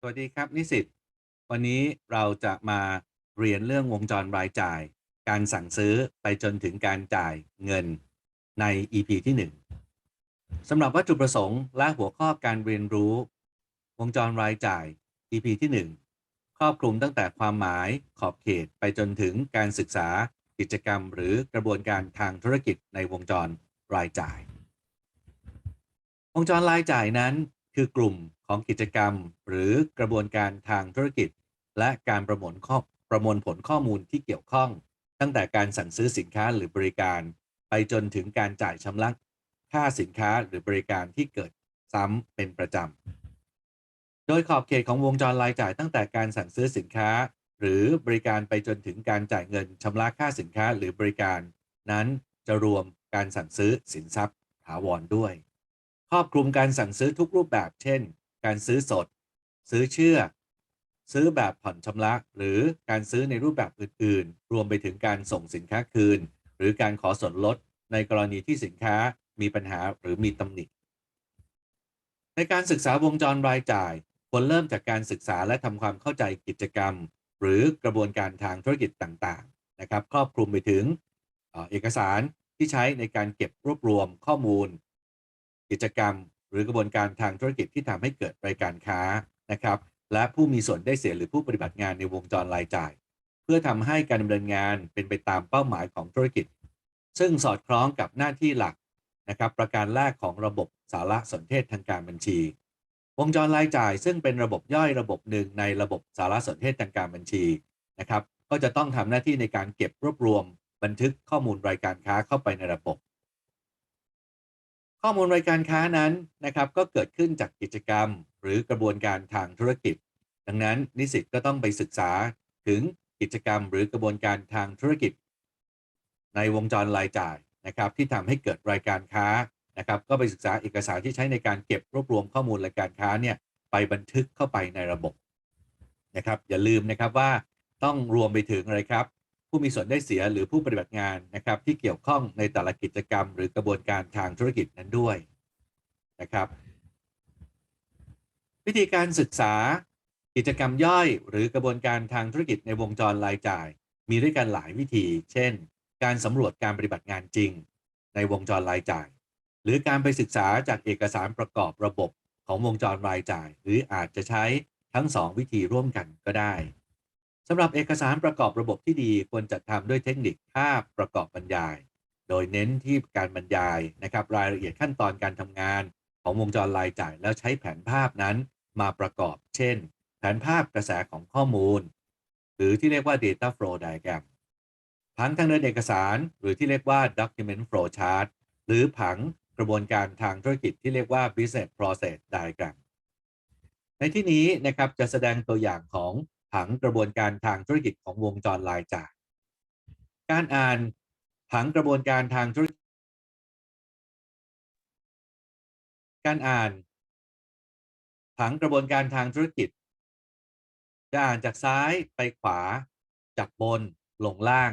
สวัสดีครับนิสิตวันนี้เราจะมาเรียนเรื่องวงจรรายจ่าย การสั่งซื้อไปจนถึงการจ่ายเงินใน EP ที่ 1สำหรับวัตถุประสงค์และหัวข้อการเรียนรู้ วงจรรายจ่าย EP ที่ 1 ครอบคลุมตั้งแต่ความหมายขอบเขตไปจนถึงการศึกษากิจกรรม หรือกระบวนการทางธุรกิจในวงจรรายจ่าย วงจรรายจ่ายนั้นคือกลุ่ม ของกิจกรรม หรือกระบวนการทางธุรกิจ และการประมวลข้อประมวลผลข้อมูลที่เกี่ยวข้อง ตั้งแต่การสั่งซื้อสินค้าหรือบริการ ไปจนถึงการจ่ายชำระค่าสินค้าหรือบริการที่เกิดซ้ำเป็นประจำ โดยขอบเขตของวงจรรายจ่ายตั้งแต่การสั่งซื้อสินค้า หรือบริการไปจนถึงการจ่ายเงินชำระค่าสินค้าหรือบริการ นั้นจะรวมการสั่งซื้อสินทรัพย์ถาวรด้วย ครอบคลุมการสั่งซื้อทุกรูปแบบ เช่น การซื้อสด ซื้อเชื่อ ซื้อแบบผ่อนชำระ หรือการซื้อในรูปแบบอื่น ๆ รวมไปถึงการส่งสินค้าคืน หรือการขอส่วนลดในกรณีที่สินค้ามีปัญหาหรือมีตำหนิ ในการศึกษาวงจรรายจ่าย ควรเริ่มจากการศึกษาและทำความเข้าใจกิจกรรม หรือกระบวนการทางธุรกิจต่าง ๆ นะครับ ครอบคลุมไปถึงเอกสารที่ใช้ในการเก็บรวบรวมข้อมูล กิจกรรม หรือกระบวนการทางธุรกิจที่ทำให้เกิดรายการค้านะครับและผู้มีส่วนได้เสียหรือผู้ปฏิบัติงานในวงจรรายจ่าย เพื่อทำให้การดำเนินงานเป็นไปตามเป้าหมายของธุรกิจ ซึ่งสอดคล้องกับหน้าที่หลักนะครับประการแรกของระบบสารสนเทศทางการบัญชี วงจรรายจ่าย ซึ่งเป็นระบบย่อยระบบหนึ่งในระบบสารสนเทศทางการบัญชีนะครับก็จะต้องทำหน้าที่ในการเก็บรวบรวมบันทึกข้อมูลรายการค้าเข้าไปในระบบ ข้อมูลรายการค้านั้นนะครับก็เกิดขึ้นจากกิจกรรม หรือกระบวนการทางธุรกิจ ดังนั้นนิสิตก็ต้องไปศึกษาถึงกิจกรรมหรือกระบวนการทางธุรกิจ ในวงจรรายจ่ายนะครับที่ทำให้เกิดรายการค้านะครับก็ไปศึกษาเอกสารที่ใช้ในการเก็บรวบรวมข้อมูลรายการค้าเนี่ยไปบันทึกเข้าไปในระบบนะครับอย่าลืมนะครับว่าต้องรวมไปถึงอะไรครับ ผู้มีส่วนได้เสียหรือผู้ปฏิบัติงานนะครับ ที่เกี่ยวข้องในแต่ละกิจกรรม หรือกระบวนการทางธุรกิจนั้นด้วยนะครับ วิธีการศึกษากิจกรรมย่อยหรือกระบวนการทางธุรกิจในวงจรรายจ่าย มีด้วยกันหลายวิธี เช่น การสำรวจการปฏิบัติงานจริง ในวงจรรายจ่าย หรือการไปศึกษาจากเอกสารประกอบระบบของวงจรรายจ่าย หรืออาจจะใช้ทั้งสองวิธีร่วมกันก็ได้ สำหรับเอกสารประกอบระบบที่ดีควรจัดทำด้วยเทคนิคภาพประกอบบรรยาย โดยเน้นที่การบรรยายนะครับรายละเอียดขั้นตอนการทำงาน ของวงจรรายจ่าย แล้วใช้แผนภาพนั้นมาประกอบ เช่น แผนภาพกระแสของข้อมูล หรือที่เรียกว่า data flow diagram ผังทางเดินเอกสารหรือที่เรียกว่า document flow chart หรือผังกระบวนการทางธุรกิจที่เรียกว่า business process diagram ในที่นี้นะครับจะแสดงตัวอย่างของ ผังกระบวนการทางธุรกิจของวงจรรายจ่าย การอ่านผังกระบวนการทางธุรกิจ การอ่านผังกระบวนการทางธุรกิจ จะอ่านจากซ้ายไปขวา จากบนลงล่าง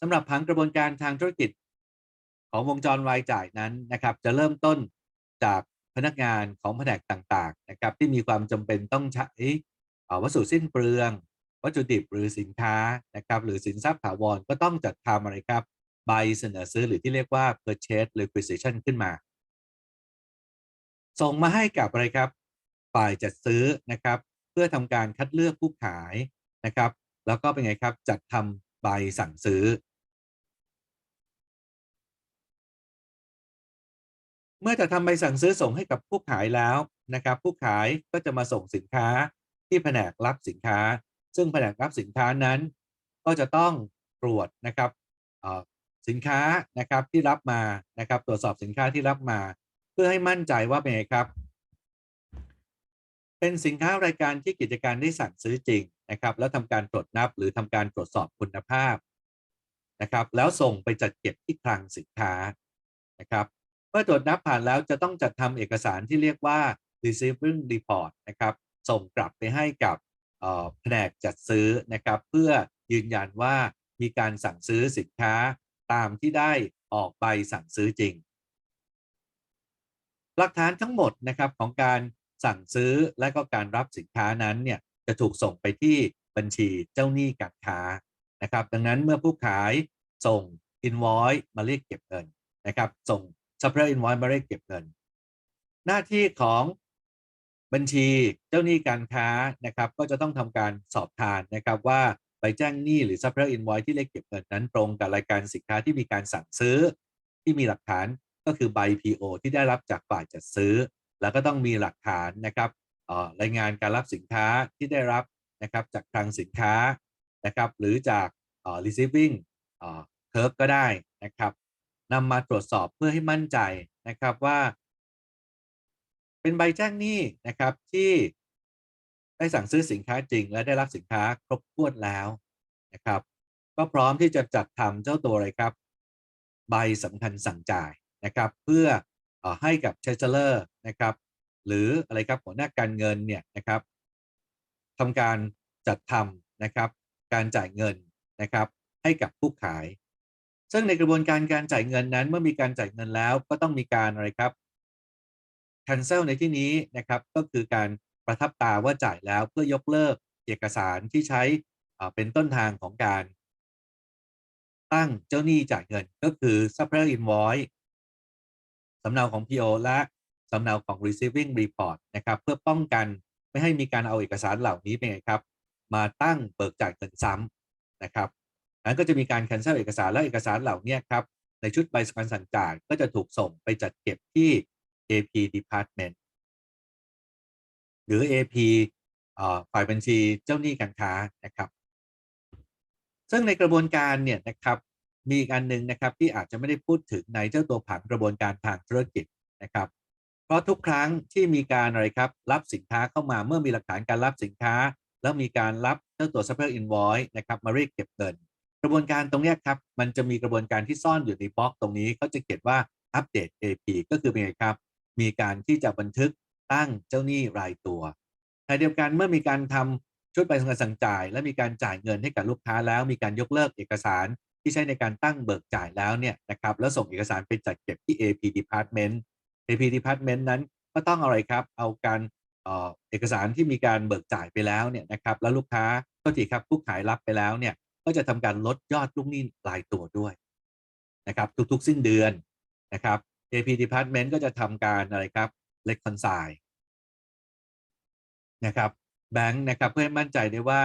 สำหรับผังกระบวนการทางธุรกิจ ของวงจรรายจ่ายนั้นนะครับ จะเริ่มต้นจากพนักงานของแผนกต่างๆนะครับ ที่มีความจำเป็นต้องใช้ วัสดุสิ้นเปลือง วัตถุดิบหรือสินค้านะครับหรือสินทรัพย์ถาวรก็ต้องจัดทำอะไรครับใบเสนอซื้อหรือที่เรียกว่า purchase requisition ขึ้นมา ส่งมาให้กับอะไรครับ ฝ่ายจัดซื้อนะครับ เพื่อทำการคัดเลือกผู้ขายนะครับ แล้วก็เป็นไงครับจัดทำใบสั่งซื้อ เมื่อจะทำใบสั่งซื้อส่งให้กับผู้ขายแล้วนะครับ ผู้ขายก็จะมาส่งสินค้า ที่แผนกรับสินค้า ซึ่งแผนกรับสินค้านั้น ก็จะต้องตรวจนะครับสินค้านะครับที่รับมานะครับ ตรวจสอบสินค้าที่รับมา เพื่อให้มั่นใจว่าเป็นไงครับ เป็นสินค้ารายการที่กิจการได้สั่งซื้อจริงนะครับ แล้วทำการตรวจนับหรือทำการตรวจสอบคุณภาพนะครับ แล้วส่งไปจัดเก็บที่คลังสินค้านะครับเมื่อตรวจนับผ่านแล้วจะต้องจัดทำเอกสารที่เรียกว่า receiving report นะครับ ส่งกลับไปให้กับแผนกจัดซื้อนะครับ เพื่อยืนยันว่ามีการสั่งซื้อสินค้าตามที่ได้ออกใบสั่งซื้อจริง หลักฐานทั้งหมดนะครับของการสั่งซื้อและก็การรับสินค้านั้นเนี่ยจะถูกส่งไปที่บัญชีเจ้าหนี้การค้านะครับ ดังนั้นเมื่อผู้ขายส่ง invoice มาเรียกเก็บเงินนะครับ ส่ง supplier invoice มาเรียกเก็บเงิน หน้าที่ของ บัญชีเจ้าหนี้การค้านะครับ ก็จะต้องทำการสอบทานนะครับว่าใบแจ้งหนี้หรือ supplier invoice ที่เรียกเก็บเงินนั้นตรงกับรายการสินค้าที่มีการสั่งซื้อ ที่มีหลักฐานก็คือใบ PO ที่ได้รับจากฝ่ายจัดซื้อ แล้วก็ต้องมีหลักฐานนะครับรายงานการรับสินค้าที่ได้รับนะครับจากคลังสินค้านะครับ หรือจากเอ่อ receiving เอ่อ curve ก็ได้นะครับนำมาตรวจสอบเพื่อให้มั่นใจนะครับว่า เป็นใบแจ้งหนี้นะครับที่ได้สั่งซื้อสินค้าจริง และได้รับสินค้าครบถ้วนแล้วนะครับ ก็พร้อมที่จะจัดทำเจ้าตัวอะไรครับ ใบสำคัญสั่งจ่ายนะครับ เพื่ออให้กับเช c เลอร์นะครับ หรืออะไรครับหัวหน้าการเงินเนี่ยนะครับทำการจัดทำนะครับ การจ่ายเงินนะครับ ให้กับผู้ขาย ซึ่งในกระบวนการการจ่ายเงินนั้น เมื่อมีการจ่ายเงินแล้วก็ต้องมีการอะไรครับ cancel ในที่นี้นะครับก็คือการประทับตาว่าจ่ายแล้วเพื่อยกเลิกเอกสารที่ใช้เป็นต้นทางของการ ตั้งเจ้าหนี้จ่ายเงินก็คือ supplier invoice สำเนาของ PO และสำเนาของ receiving report นะครับเพื่อป้องกันไม่ให้มีการเอาเอกสารเหล่านี้เป็นไงครับ มาตั้งเบิกจ่ายเงินซ้ำนะครับนั้นก็จะมีการ cancel เอกสารและเอกสารเหล่านี้ครับในชุดใบสั่งสั่งจ่ายก็จะถูกส่งไปจัดเก็บที่ AP department หรือ AP เอ่อฝ่ายบัญชีเจ้าหนี้การค้านะครับ ซึ่งในกระบวนการเนี่ยนะครับมีอีกอันหนึ่งนะครับที่อาจจะไม่ได้พูดถึงในเจ้าตัวผังกระบวนการทางธุรกิจนะครับ เพราะทุกครั้งที่มีการอะไรครับรับสินค้าเข้ามาเมื่อมีหลักฐานการรับสินค้า แล้วมีการรับเจ้าตัว supplier invoice นะครับมาเรียกเก็บเงินกระบวนการตรงนี้ครับมันจะมีกระบวนการที่ซ่อนอยู่ในบล็อกตรงนี้เขาจะเขียนว่าอัปเดต AP ก็คือเป็นไงครับ มีการที่จะบันทึกตั้งเจ้าหนี้รายตัวในเดียวกันเมื่อมีการทำชุดใบสั่งสั่งจ่าย และมีการจ่ายเงินให้กับลูกค้าแล้ว มีการยกเลิกเอกสารที่ใช้ในการตั้งเบิกจ่ายแล้วเนี่ยนะครับแล้วส่งเอกสารไปจัดเก็บที่ AP Department AP Department นั้นก็ต้องอะไรครับเอาการเอกสารที่มีการเบิกจ่ายไปแล้วเนี่ยนะครับแล้วลูกค้าก็ทีครับผู้ขายรับไปแล้วเนี่ยก็จะทำการลดยอดลูกหนี้รายตัวด้วยนะครับทุกๆ สิ้นเดือนนะครับ AP Department ก็จะทำการอะไรครับ reconcile นะครับแบงค์นะครับเพื่อให้มั่นใจได้ว่า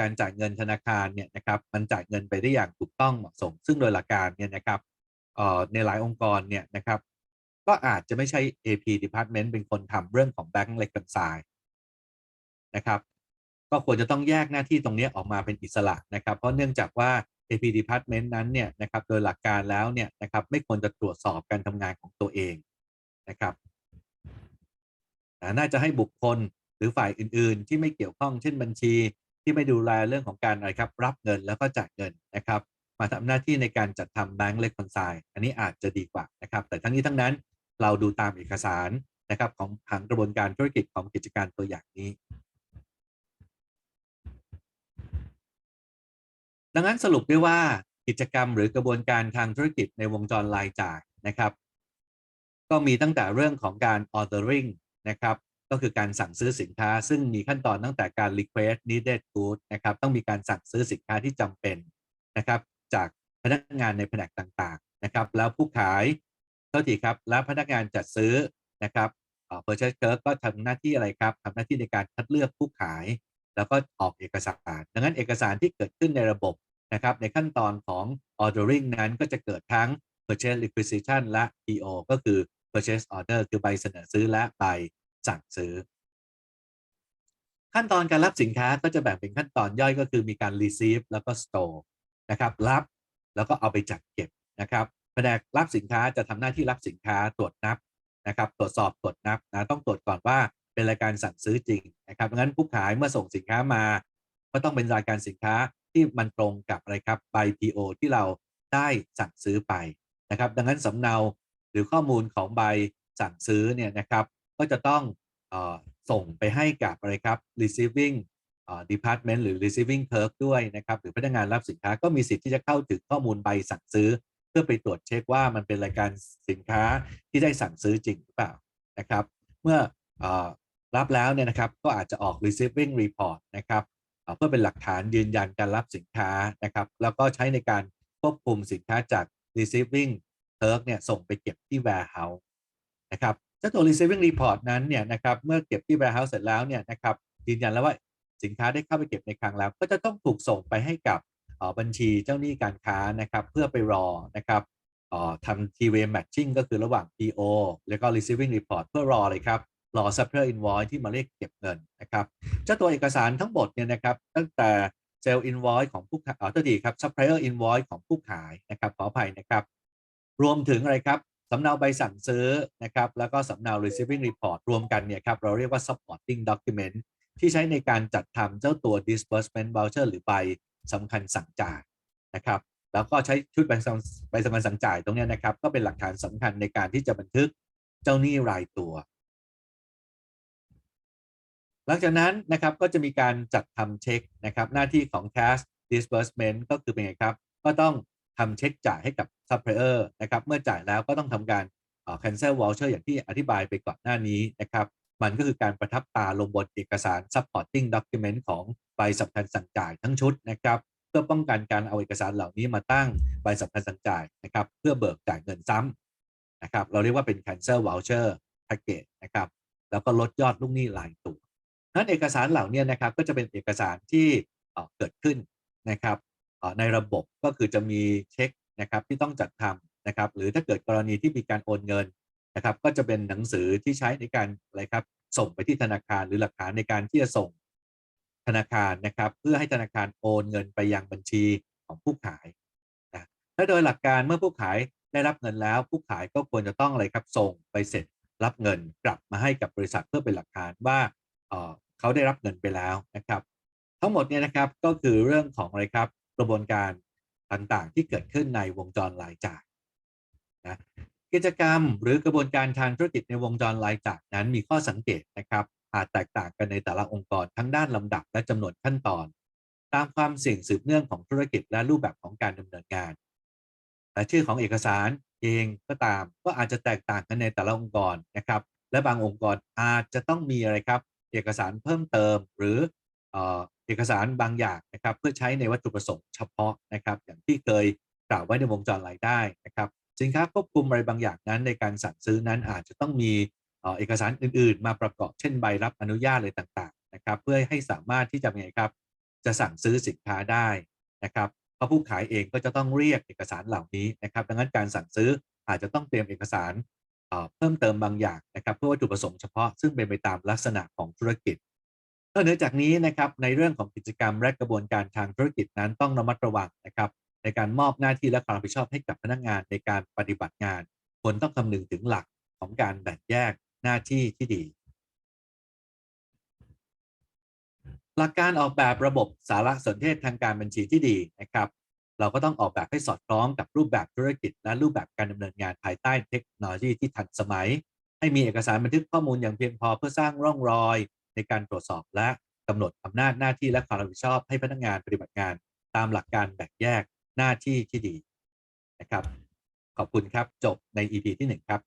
การจ่ายเงินธนาคารเนี่ยนะครับมันจ่ายเงินไปได้อย่างถูกต้องเหมาะสม ซึ่งโดยหลักการเนี่ยนะครับในหลายองค์กรเนี่ยนะครับ ก็อาจจะไม่ใช่ AP Department เป็นคนทำเรื่องของ Bank Reconcile นะครับ ก็ควรจะต้องแยกหน้าที่ตรงนี้ออกมาเป็นอิสระนะครับ เพราะเนื่องจากว่า AP Department นั้นเนี่ยนะครับโดยหลักการแล้วเนี่ยนะครับไม่ควรจะตรวจสอบการทำงานของตัวเองนะครับอ่น่าจะให้บุคคลหรือฝ่ายอื่น ๆ ที่ไม่เกี่ยวข้องเช่นบัญชี ที่ไม่ดูแลเรื่องของการอะไรครับ รับเงินแล้วก็จ่ายเงินนะครับ มาทำหน้าที่ในการจัดทำแบงก์เล c คอนไซอันนี้อาจจะดีกว่านะครับ แต่ทั้งนี้ทั้งนั้นเราดูตามเอกสารนะครับของผังกระบวนการธุรกิจของกิจการตัวอย่างนี้ ดังนั้นสรุปได้ว่ากิจกรรมหรือกระบวนการทางธุรกิจในวงจรรายจ่ายนะครับ ก็มีตั้งแต่เรื่องของการ ordering นะครับก็คือการสั่งซื้อสินค้า ซึ่งมีขั้นตอนตั้งแต่การ request needed good นะครับต้องมีการสั่งซื้อสินค้าที่จำเป็นนะครับ จากพนักงานในแผนกต่างๆนะครับ แล้วผู้ขายเท่าที่ครับแล้วพนักงานจัดซื้อนะครับเอ่อ purchase clerk ก็ทำหน้าที่อะไรครับทำหน้าที่ในการคัดเลือกผู้ขาย แล้วก็ออกเอกสาร ดังนั้นเอกสารที่เกิดขึ้นในระบบนะครับในขั้นตอนของ ordering นั้นก็จะเกิดทั้ง purchase requisition และ PO ก็คือ purchase order คือใบเสนอซื้อและใบสั่งซื้อ ขั้นตอนการรับสินค้าก็จะแบ่งเป็นขั้นตอนย่อยก็คือมีการ receive แล้วก็ store นะครับรับแล้วก็เอาไปจัดเก็บนะครับแผนกรับสินค้าจะทำหน้าที่รับสินค้าตรวจนับนะครับ ตรวจสอบตรวจนับนะต้องตรวจก่อนว่า เป็นรายการสั่งซื้อจริงนะครับงนั้นผู้ขายเมื่อส่งสินค้ามา ก็ต้องเป็นรายการสินค้าที่มันตรงกับอะไรครับใบ PO ที่เราได้สั่งซื้อไปนะครับ ดังนั้นสำเนาหรือข้อมูลของใบสั่งซื้อเนี่ยนะครับก็จะต้องออส่งไปให้กับอะไรครับ receiving เอ่อ department หรือ receiving clerk ด้วยนะครับ หรือพนักงานรับสินค้าก็มีสิทธิ์ที่จะเข้าถึงข้อมูลใบสั่งซื้อ เพื่อไปตรวจเช็คว่ามันเป็นรายการสินค้าที่ได้สั่งซื้อจริงหรือเปล่านะครับ เมื่ออ รับแล้วเนี่ยนะครับก็อาจจะออก receiving report นะครับเพื่อเป็นหลักฐานยืนยันการรับสินค้านะครับแล้วก็ใช้ในการควบคุมสินค้าจาก receiving clerk เนี่ยส่งไปเก็บที่ warehouse นะครับเจ้าตัว receiving report นั้นเนี่ยนะครับเมื่อเก็บที่ warehouse เสร็จแล้วเนี่ยนะครับยืนยันแล้วว่าสินค้าได้เข้าไปเก็บในคลังแล้ว ก็จะต้องถูกส่งไปให้กับบัญชีเจ้าหนี้การค้านะครับเพื่อไปรอนะครับทำ two-way matching ก็คือระหว่าง PO แล้วก็ receiving report เพื่อรอเลยครับ รอ supplier invoice ที่มาเรียกเก็บเงินนะครับเจ้าตัวเอกสารทั้งหมดเนี่ยนะครับตั้งแต่ sale invoice ของผู้ขายอ๋อตัวดีครับ supplier invoice ของผู้ขายนะครับขออภัยนะครับ รวมถึงอะไรครับสำเนาใบสั่งซื้อนะครับแล้วก็สำเนา receiving report รวมกันเนี่ยครับเราเรียกว่า supporting document ที่ใช้ในการจัดทำเจ้าตัว disbursement voucher หรือใบสำคัญสั่งจ่ายนะครับแล้วก็ใช้ชุดใบสำใบสำคัญสั่งจ่ายตรงนี้นะครับ ก็เป็นหลักฐานสำคัญในการที่จะบันทึกเจ้าหนี้รายตัว หลังจากนั้นนะครับก็จะมีการจัดทำเช็คนะครับหน้าที่ของ cash disbursement ก็คือเป็นไงครับ ก็ต้องทำเช็คจ่ายให้กับ supplier นะครับเมื่อจ่ายแล้วก็ต้องทำการ cancel voucher อย่างที่อธิบายไปก่อนหน้านี้นะครับมันก็คือการประทับตาลงบนเอกสาร supporting document ของใบสำคัญสั่งจ่ายทั้งชุดนะครับเพื่อป้องกันการเอาเอกสารเหล่านี้มาตั้งใบสำคัญสั่งจ่ายนะครับเพื่อเบิกจ่ายเงินซ้ำนะครับเราเรียกว่าเป็น cancel voucher package นะครับแล้วก็ลดยอดลูกหนี้รายตัว นั้นเอกสารเหล่านี้นะครับก็จะเป็นเอกสารที่เกิดขึ้นนะครับในระบบก็คือจะมีเช็คนะครับที่ต้องจัดทำนะครับ หรือถ้าเกิดกรณีที่มีการโอนเงินนะครับ ก็จะเป็นหนังสือที่ใช้ในการอะไรครับส่งไปที่ธนาคารหรือหลักฐานในการที่จะส่งธนาคารนะครับ เพื่อให้ธนาคารโอนเงินไปยังบัญชีของผู้ขายนะและโดยหลักการเมื่อผู้ขายได้รับเงินแล้ว ผู้ขายก็ควรจะต้องอะไรครับส่งไปเสร็จรับเงินกลับมาให้กับบริษัทเพื่อเป็นหลักฐานว่า เขาได้รับเงินไปแล้วนะครับ ทั้งหมดเนี่ยนะครับก็คือเรื่องของอะไรครับกระบวนการต่างๆ ที่เกิดขึ้นในวงจรรายจ่ายนะกิจกรรมหรือกระบวนการทางธุรกิจในวงจรรายจ่ายนั้นมีข้อสังเกตนะครับอาจแตกต่างกันในแต่ละองค์กรทั้งด้านลำดับและจำนวนขั้นตอน ตามความเสี่ยงสืบเนื่องของธุรกิจและรูปแบบของการดำเนินงานและชื่อของเอกสารเองก็ตามก็อาจจะแตกต่างกันในแต่ละองค์กรนะครับ และบางองค์กรอาจจะต้องมีอะไรครับ เอกสารเพิ่มเติม หรือเอกสารบางอย่างนะครับเพื่อใช้ในวัตถุประสงค์เฉพาะนะครับอย่างที่เคยกล่าวไว้ในวงจรรายได้นะครับสินค้าควบคุมอะไรบางอย่างนั้นในการสั่งซื้อนั้นอาจจะต้องมีเอกสารอื่น ๆ มาประกอบเช่นใบรับอนุญาตอะไรต่างๆนะครับเพื่อให้สามารถที่จะไงครับจะสั่งซื้อสินค้าได้นะครับเพราะผู้ขายเองก็จะต้องเรียกเอกสารเหล่านี้นะครับ ดังนั้นการสั่งซื้ออาจจะต้องเตรียมเอกสาร เพิ่มเติมบางอย่างนะครับเพื่อวัตถุประสงค์เฉพาะซึ่งเป็นไปตามลักษณะของธุรกิจนอกนจากนี้นะครับในเรื่องของกิจกรรมและกระบวนการทางธุรกิจนั้นต้องระมัดระวังนะครับในการมอบหน้าที่และความรับผิดชอบให้กับพนักงานในการปฏิบัติงานควรต้องคำนึงถึงหลักของการแบ่งแยกหน้าที่ที่ดี หลักการออกแบบระบบสารสนเทศทางการบัญชีที่ดีนะครับ เราก็ต้องออกแบบให้สอดคล้องกับรูปแบบธุรกิจ และรูปแบบการดำเนินงานภายใต้เทคโนโลยีที่ทันสมัย ให้มีเอกสารบันทึกข้อมูลอย่างเพียงพอเพื่อสร้างร่องรอย ในการตรวจสอบและกำหนดอำนาจหน้าที่และความรับผิดชอบให้พนักงานปฏิบัติงาน ตามหลักการแบ่งแยกหน้าที่ที่ดีนะครับ ขอบคุณครับจบใน EP ที่ 1 ครับ